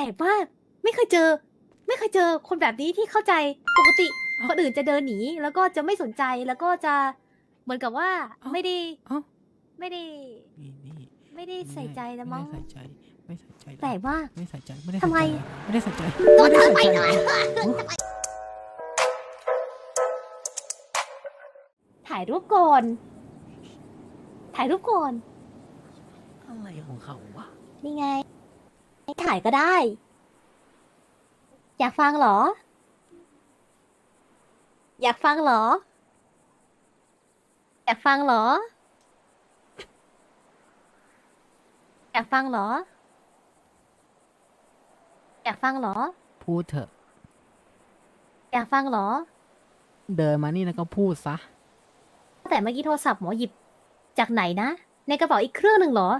ปลกมาก ไม่เคยเจอ ไม่เคยเจอคนแบบนี้ที่เข้าใจปกติ คนอื่นจะเดินหนีแล้วก็จะไม่สนใจแล้วก็จะเหมือนกับว่าเอ้า ไม่ได้เอ้าไม่ได้ นี่นี่ไม่ได้ใส่ใจแล้วมั้งไม่ได้ใส่ใจ ไม่ใส่ใจแปลกมาก ไม่ใส่ใจ ไม่ได้ทำไม ไม่ได้ใส่ใจโดนไม่ได้เธอใส่ไปใจหน่อย ถ่ายรูปก่อน ถ่ายรูปก่อน อะไรของเขาวะนี่ไง ให้ถ่ายก็ได้ อยากฟังเหรอ อยากฟังเหรอ อยากฟังเหรอ อยากฟังเหรอ อยากฟังเหรอ พูดเถอะ อยากฟังเหรอ เดินมานี่แล้วก็พูดซะ แต่เมื่อกี้โทรศัพท์หมอหยิบจากไหนนะ ในกระเป๋าอีกเครื่องหนึ่งเหรอ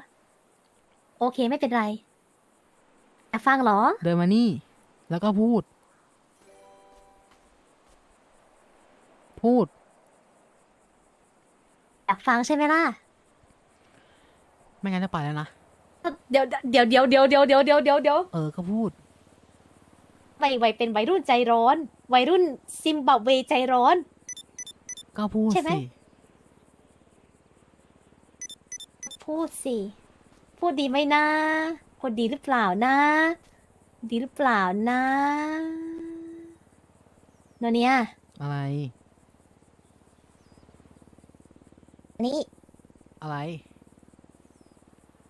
โอเคไม่เป็นไร อยากฟังเหรอ เดินมานี่ แล้วก็พูด พูด อยากฟังใช่ไหมล่ะ ไม่งั้นจะไปแล้วนะ เดี๋ยวเดี๋ยวเดี๋ยวเดี๋ยวเดี๋ยวเดี๋ยวเดี๋ยวเดี๋ยวเดี๋ยวเออ ก็พูด วัยวัยเป็นวัยรุ่นใจร้อน วัยรุ่นซิมบับเวใจร้อน ก็พูดใช่ไหม สิ พูดสิ พูดดีไหมนะ พูดดีหรือเปล่านะ ดีหรือเปล่านะโนเนียอะไร นี่อะไร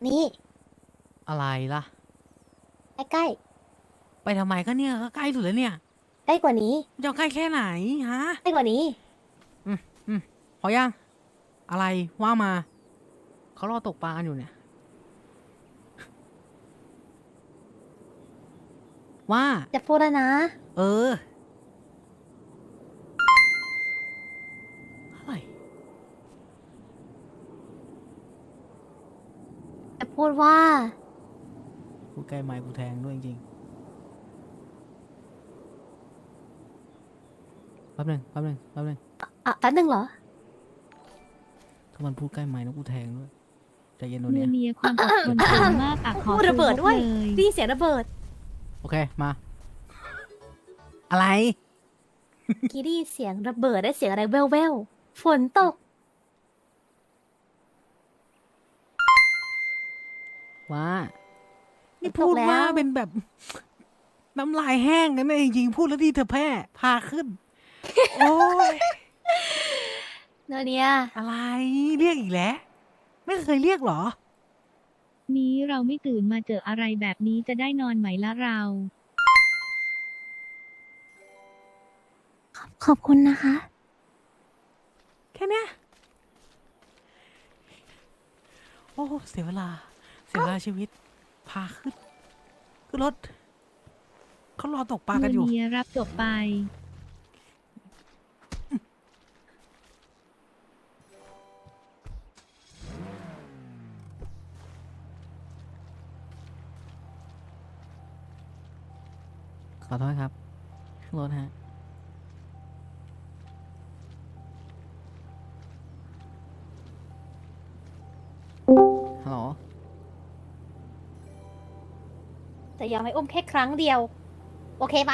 นี่อะไรล่ะ ใกล้ไปทำไมก็เนี่ยก็ใกล้สุดแล้วเนี่ยๆใกล้กว่านี้จะเอาใกล้แค่ไหนฮะ ใกล้กว่านี้พอยังอะไรว่ามา เขารอตกปลากันอยู่เนี่ย ว่า จะพูดแล้วนะ เอออะไรจะพูดว่า กูใกล้ไม้กูแทงด้วยจริงๆแป๊บหนึงแป๊บหนึงแป๊บหนึงอะแป๊บนึงเหรอ ถ้ามันพูดใกล้ไม้แล้วกูแทงด้วยใจเย็นโนเนเนี่ยเนียความอดทนสูงมากอะขอพูดระเบิดด้วยซื้อรถเลยได้ยินเสียงระเบิด โอเค มา อะไรเมื่อกี้ได้ยินเสียงระเบิดได้เสียงอะไรแว่วๆฝนตก ว่า นี่ตกพูดแล้ว ว่าเป็นแบบ น้ำลายแห้งกันเลยจริงๆพูดแล้วดีเธอแพ้พาขึ้น โอ้ยโนเนียอะไรเรียกอีกแล้ว ไม่เคยเรียกเหรอ นี้เราไม่ตื่นมาเจออะไรแบบนี้จะได้นอนไหมละเรา ขอบคุณนะคะ แค่เนี้ยโอ้เสียเวลา เสียเวลาชีวิต พาขึ้น ขึ้นรถเขารอตกปลาเนกันอยู่เนียรับจบไป ขอโทษครับขึ้นรถฮะ ฮัลโหล แต่ยอมให้อุ้มแค่ครั้งเดียว โอเคไหม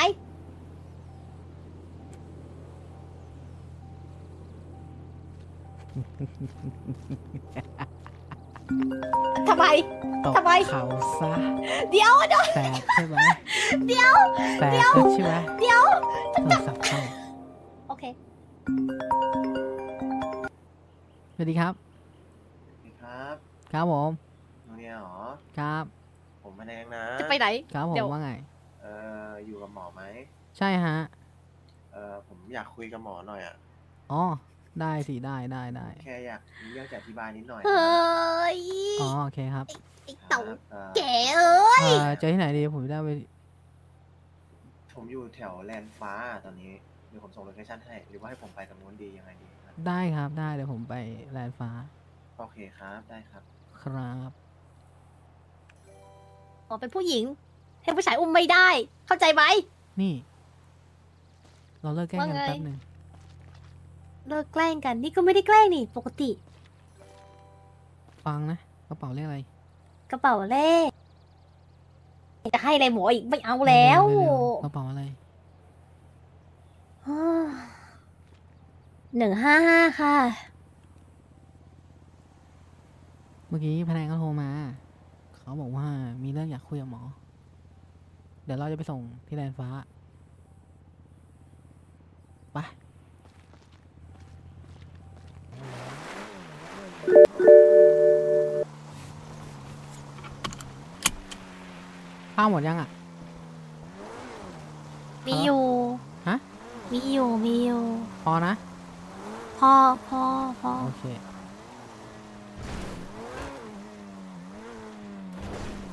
ทำไมตกทำไม เขาซะเดี๋ยวเดี๋ยวแตกใช่ไหมเดี๋ยวแตกใช่ไหมเดี๋ยว โทรศัพท์เข้าโอเค สวัสดีครับสวัสดีครับครับผมโนเนียเหรอ ครับผมมาแดงนะ จะไปไหน ครับผมเดี๋ยวว่าไง เอ่ออยู่กับหมอไหมใช่ฮะเอ่อผมอยากคุยกับหมอหน่อยอะ อ๋อ ได้สิได้ได้ได้แค่อยากมีเรื่องจะอธิบายนิดหน่อยเฮ้ยอ๋อโอเคครับไอ้ครัเต่าบเอ่อแกเอ้ยเอ่อเจอที่ไหนดีผมจะได้ไปผมอยู่แถวแลนด์ฟ้าตอนนี้เดี๋ยวผมส่งโลเคชั่นให้หรือว่าให้ผมไปตรงนู้นดียังไงดีครับได้ครับได้เดี๋ยวผมไปแลนด์ฟ้าโอเคครับได้ครับ ครับหมอเป็นผู้หญิงให้ผู้ชายอุ้มไม่ได้ เข้าใจไหมนี่ เราเลิกแกล้งกันว่าไงแป๊บหนึ่ง เลิกแกล้งกัน นี่ก็ไม่ได้แกล้งนี่ ปกติ ฟังนะกระเป๋าเลขอะไรกระเป๋าเลขจะให้อะไรหมออีกไม่เอาแล้วเร็วๆกระเป๋าอะไรหนึ่งห้าห้าค่ะ เมื่อกี้พนักงานก็โทรมา เขาบอกว่ามีเรื่องอยากคุยกับหมอ เดี๋ยวเราจะไปส่งที่แลนฟ้าไป ข้าวหมดยังอะ มีอยู่ฮะ มีอยู่มีอยู่พอนะ พอพอพอโอเค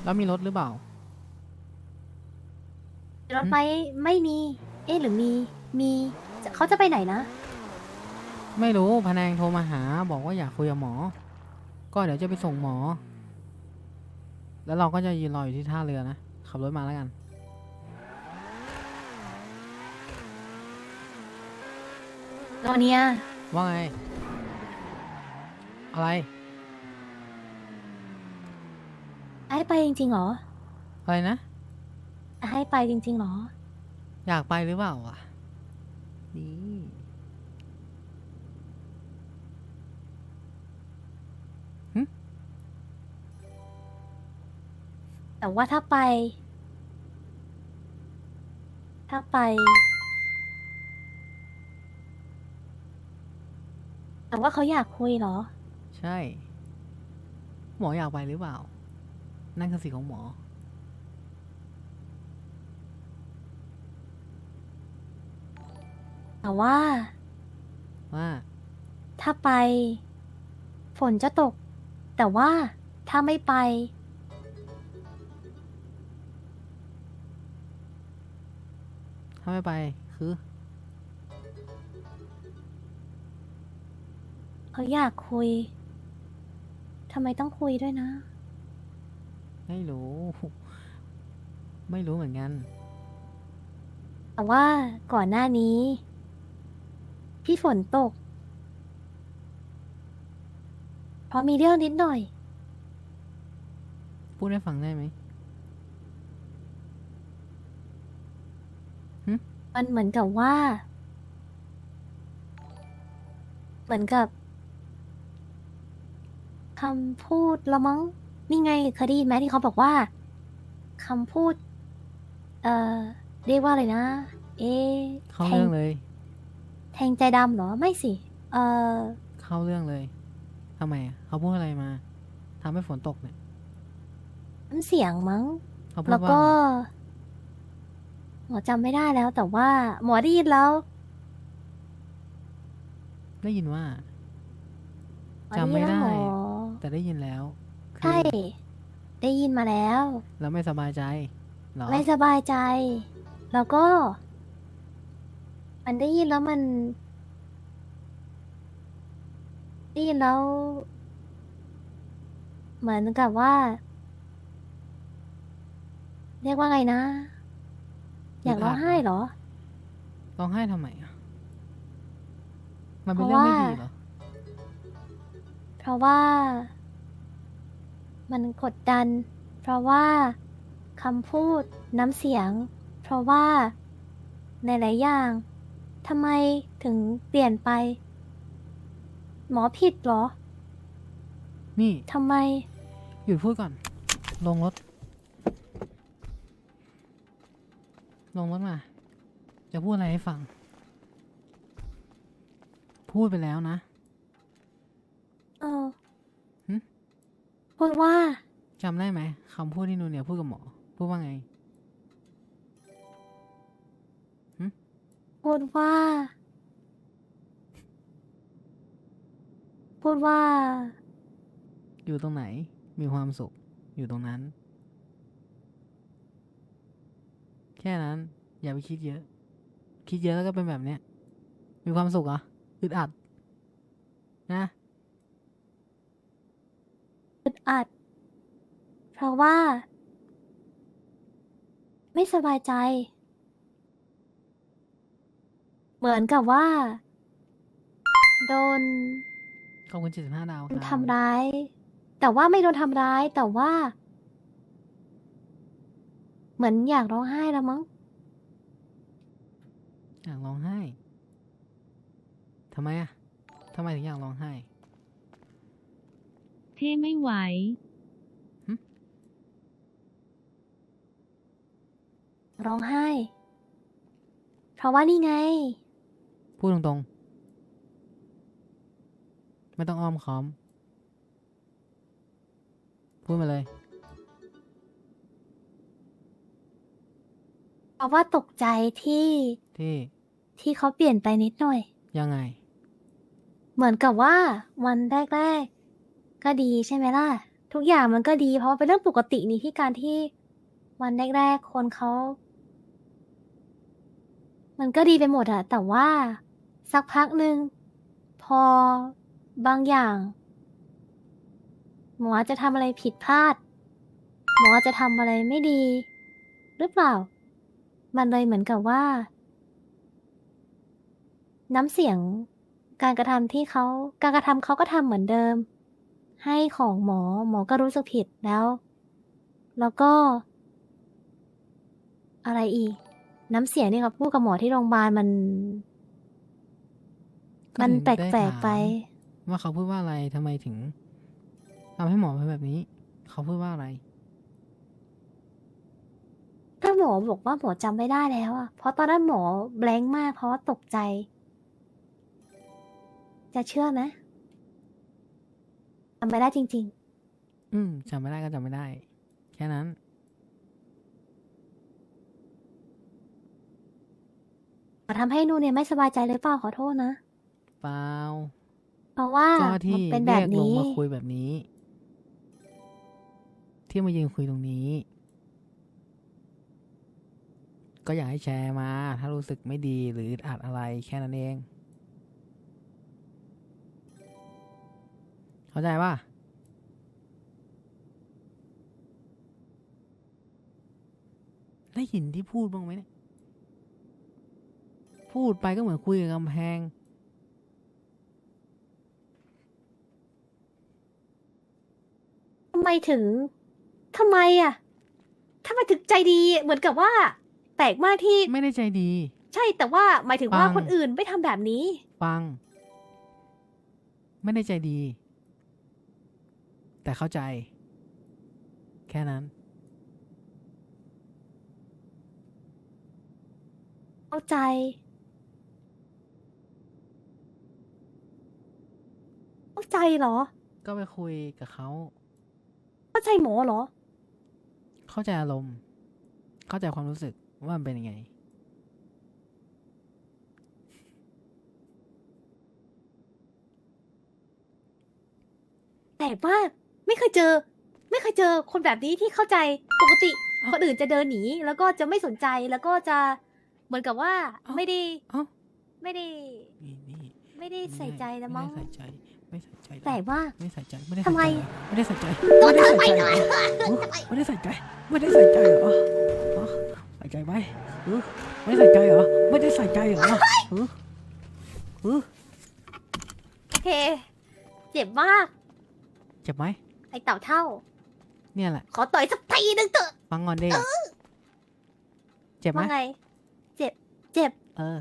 แล้วมีรถหรือเปล่า รถไฟไม่มี เอ๊ะหรือมี มีจะเขาจะไปไหนนะ ไม่รู้พนักงานโทรมาหา บอกว่าอยากคุยกับหมอ ก็เดี๋ยวจะไปส่งหมอ แล้วเราก็จะยืนรออยู่ที่ท่าเรือนะ ขับรถมาแล้วกันตอนเนี้ยว่าไง อะไรให้ไปจริงๆเหรออะไรนะให้ไปจริงๆเหรอ อยากไปหรือเปล่าอะ นี่ แต่ว่าถ้าไป ถ้าไป แต่ว่าเขาอยากคุยเหรอ ใช่ หมออยากไปหรือเปล่า นั่นคือสิทธิ์ของหมอ แต่ว่า ว่า ถ้าไป ฝนจะตก แต่ว่าถ้าไม่ไป ไม่ไป คือ เขาอยากคุย ทำไมต้องคุยด้วยนะ ไม่รู้ ไม่รู้เหมือนกัน แต่ว่าก่อนหน้านี้ พี่ฝนตก เพราะมีเรื่องนิดหน่อย พูดให้ฟังได้ไหม มันเหมือนกับว่า เหมือนกับคำพูดละมั้งนี่ไงเคยได้ยินไหมที่เขาบอกว่าคำพูด เอ่อเรียกว่าอะไรนะ เอ๊ะเข้าแทเรื่องงเลย แทงใจดำเหรอไม่สิ เอ่อ เข้าเรื่องเลยทำไมอะเขาพูดอะไรมาทำให้ฝนตกเนี่ยน้ำเสียงมั้ง เขาพูดแล้วว่าก็ไงห มอจำไม่ได้แล้ว แต่ว่า หมอได้ยินแล้วได้ยินว่าหอจำไม่ยินแล้วได้หมอแต่ได้ยินแล้วคือใช่ได้ยินมาแล้ว แล้วไม่สบายใจเหรอไม่สบายใจ แล้วก็ มันได้ยินแล้วมัน ได้ยินแล้ว เหมือนกับว่า เรียกว่าไงนะ อยากร้องไห้เหรอ ร้องไห้ทำไมอะ มันเป็นเพเรื่อราะงไม่ว่าดีเหรอ เพราะว่า มันกดดัน เพราะว่าคำพูดน้ำเสียง เพราะว่าในหลายๆอย่างทำไมถึงเปลี่ยนไป หมอผิดเหรอ นี่ทำไม หยุดพูดก่อน ลงรถ ลงรถมา จะพูดอะไรให้ฟัง พูดไปแล้วนะ เออหึพูดว่าจำได้ไหมคำพูดที่นูเนี่ยพูดกับหมอ พูดว่าไงพูดว่า พูดว่า อยู่ตรงไหน มีความสุข อยู่ตรงนั้น แค่นั้น อย่าไปคิดเยอะ คิดเยอะแล้วก็เป็นแบบเนี้ย มีความสุขเหรออึดอัด นะอึดอัด เพราะว่า ไม่สบายใจ เหมือนกับว่า โดนขอบคุณ75ดาวครับทำร้าย แต่ว่าไม่โดนทำร้ายแต่ว่า เหมือนอยากร้องไห้แล้วมั้ง อยากร้องไห้ทำไมอะทำไมถึงอยากร้องไห้ เท่ไม่ไหว ร้องไห้ เพราะว่านี่ไง พูดตรงๆ ไม่ต้องอ้อมค้อม พูดมาเลย ราะว่าตกใจที่ที่ที่เขาเปลี่ยนไปนิดหน่อย ยังไง เหมือนกับว่า วันแรกๆ ก็ดีใช่ไหมล่ะ ทุกอย่างมันก็ดี เพราะว่าเป็นเรื่องปกตินี่ที่การที่ วันแรกๆ คนเขา มันก็ดีไปหมดอะแต่ว่า สักพักหนึ่งพอบางอย่าง หมออาจจะทำอะไรผิดพลาด หมออาจจะทำอะไรไม่ดี หรือเปล่า มันเลยเหมือนกับว่า น้ำเสียงการกระทำที่เขาการกระทำเขาก็ทำเหมือนเดิม ให้ของหมอหมอก็รู้สึกผิดแล้ว แล้วก็ อะไรอีก น้ำเสียงที่เขาพูดกับหมอที่โรงพยาบาลมัน มันแปลกๆไป ว่าเขาพูดว่าอะไรทำไมถึงทำให้หมอเป็นแบบนี้ เขาพูดว่าอะไร มอบอกว่าหมอจำไม่ได้แล้วอะเพราะตอนนั้นหมอแบลงก์มากเพราะว่าตกใจ จะเชื่อไหมจำไม่ได้จริง อืมจำไม่ได้ก็จำไม่ได้ แค่นั้น ๆขอทำให้นูเนี่ยไม่สบายใจเลยเปล่าขอโทษนะ เปล่าเพราะว่าเจ้าหน้ามันที่เป็นแบเรีบยกลงนี้ มาคุยแบบนี้ ที่มายืนคุยตรงนี้ ก็อยากให้แชร์มา ถ้ารู้สึกไม่ดีหรืออึดอัดอะไรแค่นั้นเอง เข้าใจป่ะได้ยินที่พูดบ้างไหมเนี่ย พูดไปก็เหมือนคุยกับกำแพง ทำไมถึง ทำไมอะทำไมถึงใจดี เหมือนกับว่า แปลกมากที่ไม่ได้ใจดี ใช่แต่ว่าหมายถึงว่าฟังคนอื่นไม่ทำแบบนี้ฟัง ไม่ได้ใจดี แต่เข้าใจ แค่นั้น เข้าใจ เข้าใจเหรอ ก็ไปคุยกับเขาเข้าใจหมอเหรอ เข้าใจอารมณ์ เข้าใจความรู้สึก ว่ามันเป็นยังไง แปลกมากไม่เคยเจอ ไม่เคยเจอคนแบบนี้ที่เข้าใจปกติเอ้าคนอื่นจะเดินหนีแล้วก็จะไม่สนใจแล้วก็จะเหมือนกับว่าเอ้าไม่ได้เอ้า ไม่ได้ นี่นี่ไม่ได้ใส่ใจแล้วมั้งไม่ได้ใส่ใจ ไม่ใส่ใจแปลกมาก ไม่ใส่ใจไม่ได้ทำไมไม่ได้ใส่ใจไม่ได้ใส่ใจไม่ได้ใส่ใจไม่ได้ใส่ใจเหรอฮะใส่ใจไหมเออไม่ใส่ใจเหรอ ไม่ได้ใส่ใจเหรอเออเออโอเคเจ็บมาก เจ็บไหม ไอเต่าเท่า เนี่ยแหละ ขอต่อยสักทีหนึงเถอะ ฟังก่อนดิเจ็บไหมว่าไง เจ็บ เจ็บ เออ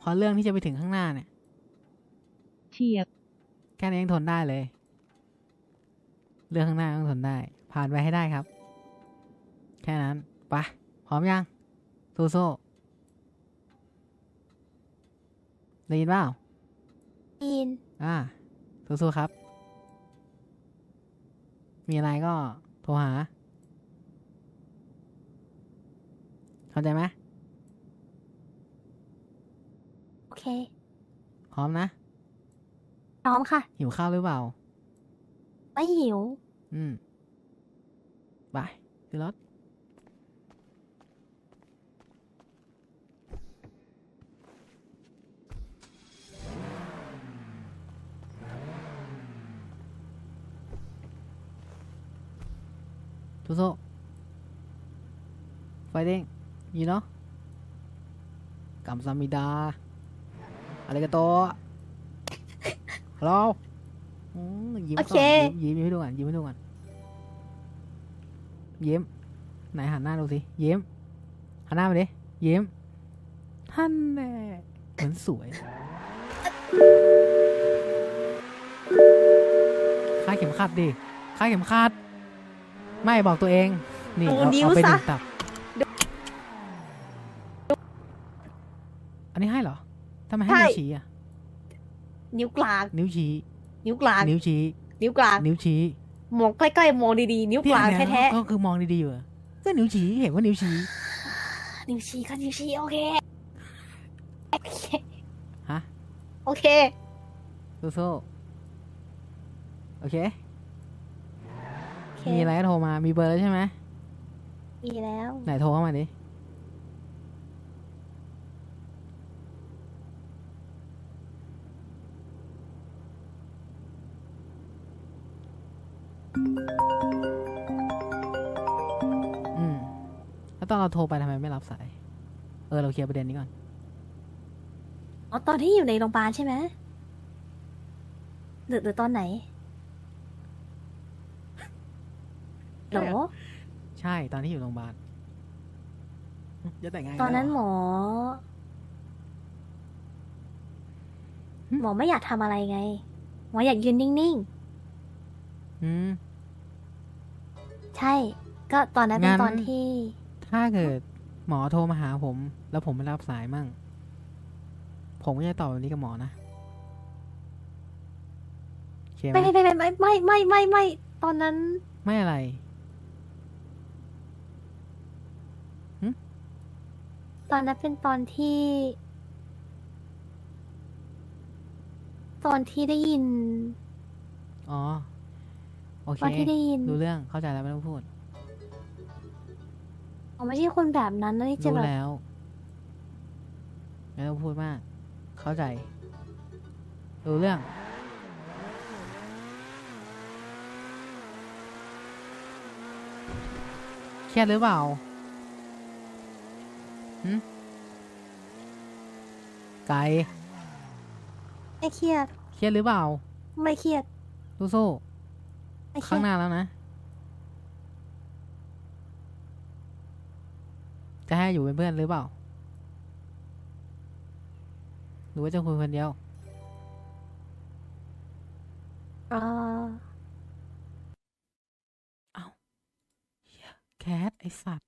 พอเรื่องที่จะไปถึงข้างหน้าเนี่ย เฉียบ แค่นี้ยังทนได้เลย เรื่องข้างหน้าต้องทนได้ ผ่านไปให้ได้ครับ แค่นั้น ไปะ พร้อมยังสู้สู้ได้ยินเปล่าอิน อ่าสู้สู้ครับ มีอะไรก็โทรหา เข้าใจไหมโอเค พร้อมนะ พร้อมค่ะ หิวข้าวหรือเปล่า ไม่หิว อืม ไปขึ้นรถ สู้ๆไฟเด้งยีเนาะกัมซามิดาอะไรกันโตะฮัลโหลอืมยิ้มโอก่เคอนยิ้มยิ้มให้ดูก่อนยิ้มให้ดูก่อนยิ้มไหนหันหน้าดูสิยิ้มหันหน้ามาดิยิ้มท่านแน่เหมือนสวยคาดเข็มขัดดิคาดเข็มขัด ไม่บอกตัวเอง นี่โอ้เอานิ้วเอาไปหซะนึ่งตับ อันนี้ให้เหรอทำไมให้นิ้วชี้อะ นิ้วกลาง นิ้วชี้ นิ้วกลาง นิ้วชี้ นิ้วกลาง นิ้วชี้มองใกล้ๆมองดีๆ นิ้วกลางเนี่ยแท้ก็คือมองดีๆอยู่อะก็นิ้วชี้เห็นว่านิ้วชี้ๆนิ้วชี้ก็นิ้วชี้โอเคโอเคฮะโอเคสู้ๆโอเคโอเค มีอะไรก็โทรมา มีเบอร์แล้วใช่ไหมมีแล้ว ไหนโทรเข้ามาดิอืม แล้วตอนเราโทรไปทำไมไม่รับสาย เออ เราเคลียร์ประเด็นนี้ก่อน อ๋อ ตอนที่อยู่ในโรงพยาบาลใช่ไหมหรือหรือตอนไหนโหล ใช่ตอนที่อยู่โรงพยาบาลจะแต่งงานกัตอนนั้นเหหรมอหึหมอไม่อยากทำอะไรไง หมออยากยืนนิ่งอืมๆใช่ ก็ตอนนั้นเป็นงั้นตอนที่ ถ้าเกิด หมอโทรมาหาผม แล้วผมไม่รับสายมั่ง ผมก็จะตอบแบบนี้กับหมอนะโอเคไหมไม่ไม่ไม่ไม่ไม่ไม่ไม่ไม่ตอนนั้น ไม่อะไร ตอนนั้นเป็นตอนที่ ตอนที่ได้ยิน อ๋อ โอเคตอนที่ได้ยิน รู้เรื่องเข้าใจแล้วไม่ต้องพูดอ๋อไม่ใช่คนแบบนั้นนะที่จะรู้แบบแล้ว ไม่ต้องพูดมาก เข้าใจ รู้เรื่อง เครียดหรือเปล่าหืม ไก่ไม่เครียด เครียดหรือเปล่า ไม่เครียดสู้ไม่ๆเครีข้างยหดน้าแล้วนะ จะให้อยู่เป็นเพื่อนหรือเปล่า หรือว่าจะคุยคนเดียว เออแคทไอสัตว์